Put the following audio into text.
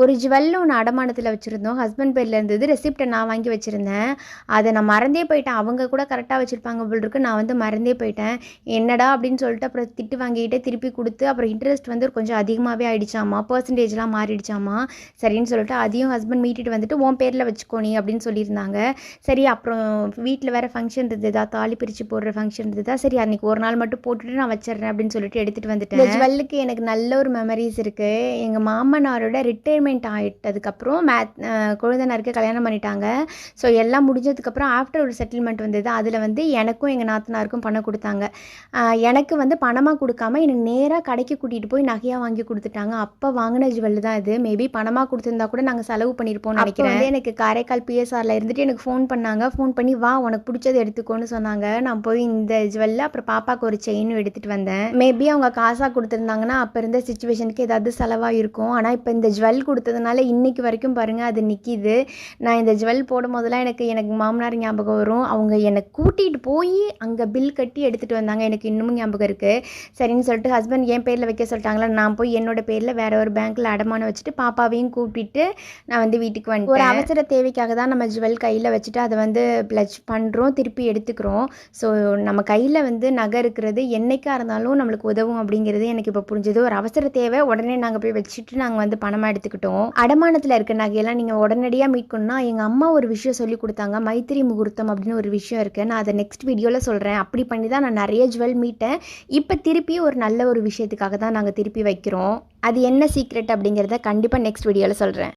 ஒரு ஜுவல் ஒன்று அடமானத்தில் வச்சுருந்தோம். ஹஸ்பண்ட் பேரில் இருந்தது. ரெசிப்டை நான் வாங்கி வச்சுருந்தேன். அதை நான் மறந்தே போயிட்டேன். அவங்க கூட கரெக்டாக வச்சுருப்பாங்க போல் இருக்கு. நான் வந்து மறந்தே போயிட்டேன். என்னடா அப்படின்னு சொல்லிட்டு அப்புறம் திட்டு வாங்கிட்டு திருப்பி கொடுத்து அப்புறம் இன்ட்ரெஸ்ட் வந்து கொஞ்சம் அதிகமாகவே ஆகிடுச்சாமா பர்சன்டேஜ்லாம் மாறிடுச்சாமா? சரின்னு சொல்லிட்டு அதையும் ஹஸ்பண்ட் மீட்டிட்டு வந்துட்டு உன் பேரில் வச்சுக்கோ நீ அப்படின்னு சொல்லியிருந்தாங்க. சரி அப்புறம் வீட்டில் வேறு ஃபங்க்ஷன் இருந்ததா? தாலி பிரித்து போடுற ஃபங்க்ஷன் இருந்ததா? சரி அன்றைக்கி ஒரு நாள் மட்டும் போட்டுட்டு நான் வச்சிடுறேன் அப்படின்னு சொல்லிட்டு எடுத்துகிட்டு வந்துட்டேன். ஜுவல்லுக்கு எனக்கு நல்ல ஒரு மெமரிஸ் இருக்குது எங்கள் மாமனாரோட ரிட்டையர்மெண்ட் ஆகிட்டதுக்கப்புறம் மேத் குழந்தைனாருக்கு கல்யாணம் பண்ணிட்டாங்க. ஸோ எல்லாம் முடிஞ்சதுக்கப்புறம் ஆஃப்டர் ஒரு செட்டில்மெண்ட் வந்தது அதில் வந்து எனக்கும் எங்கள் நாத்தனாருக்கும் பணம் கொடுத்தாங்க. எனக்கு வந்து பணமாக கொடுக்காம எனக்கு நேராக கடைக்கு கூட்டிகிட்டு போய் நகையாக வாங்கி கொடுத்துட்டாங்க. அப்போ வாங்கின ஜுவல் தான் இது. மேபி பணமாக கொடுத்துருந்தா கூட நாங்கள் செலவு பண்ணியிருப்போம்னு நினைக்கிறேன். எனக்கு காரைக்கால் பிஎஸ்ஆரில் இருந்துட்டு எனக்கு ஃபோன் பண்ணாங்க. ஃபோன் பண்ணி வா உனக்கு பிடிச்சது எடுத்துக்கோன்னு சொன்னாங்க. நான் போய் இந்த ஜுவல்ல அப்புறம் பாப்பாவுக்கு ஒரு செயினும் எடுத்துகிட்டு வந்தேன். மேபி அவங்க காசாக கொடுத்துருந்தாங்கன்னா அப்போ இருந்த சுச்சுவேஷனுக்கு ஏதாவது செலவாக இருக்கும் ஆனால் இப்போ இந்த ஜுவல் கொடுத்ததுனால இன்றைக்கி வரைக்கும் பாருங்கள் அது நிற்கிது நான் இந்த ஜுவல் போடும் போதெல்லாம் எனக்கு எனக்கு மாமனார் ஞாபகம் வரும். அவங்க என்னை கூட்டிகிட்டு போய் அங்கே பில் கட்டி எடுத்துகிட்டு வந்தாங்க. எனக்கு இன்னமும் ஞாபகம் இருக்குது சரின்னு சொல்லிட்டு ஹஸ்பண்ட் என் பேரில் வைக்க சொல்லிட்டாங்களா? நான் போய் என்னோட பேரில் வேற ஒரு பேங்க்கில் அடமானம் வச்சுட்டு பாப்பாவையும் கூட்டிட்டு நான் வந்து வீட்டுக்கு வந்து ஒரு அவசர தேவைக்காக தான் நம்ம ஜுவல் கையில் வச்சுட்டு அதை வந்து ப்ளச் பண்ணுறோம் திருப்பி எடுத்துக்கிறோம். ஸோ நம்ம கையில் வந்து நகை இருக்கிறது என்றைக்காக இருந்தாலும் நம்மளுக்கு உதவும் அப்படிங்கிறது எனக்கு இப்போ புரிஞ்சது. ஒரு அவசர தேவை. உடனே நாங்கள் போய் வச்சுட்டு நாங்கள் வந்து பணமாக எடுத்துக்கிட்டோம். அடமானத்தில் இருக்க நகையெல்லாம் நீங்கள் உடனடியாக மீட்கணும்னா எங்கள் அம்மா ஒரு விஷயம் சொல்லி கொடுத்தாங்க. மைத்திரி முகூர்த்தம் அப்படின்னு ஒரு விஷயம் இருக்குது நான் அதை நெக்ஸ்ட் வீடியோவில் சொல்கிறேன் அப்படி பண்ணி தான் நான் நிறைய ஜுவல் மீட்டேன். இப்போ திருப்பி ஒரு நல்ல ஒரு விஷயத்துக்காக தான் நாங்கள் திருப்பி வைக்கிறோம். அது என்ன சீக்ரெட் அப்படிங்கிறத கண்டிப்பாக நெக்ஸ்ட் வீடியோவில் சொல்கிறேன்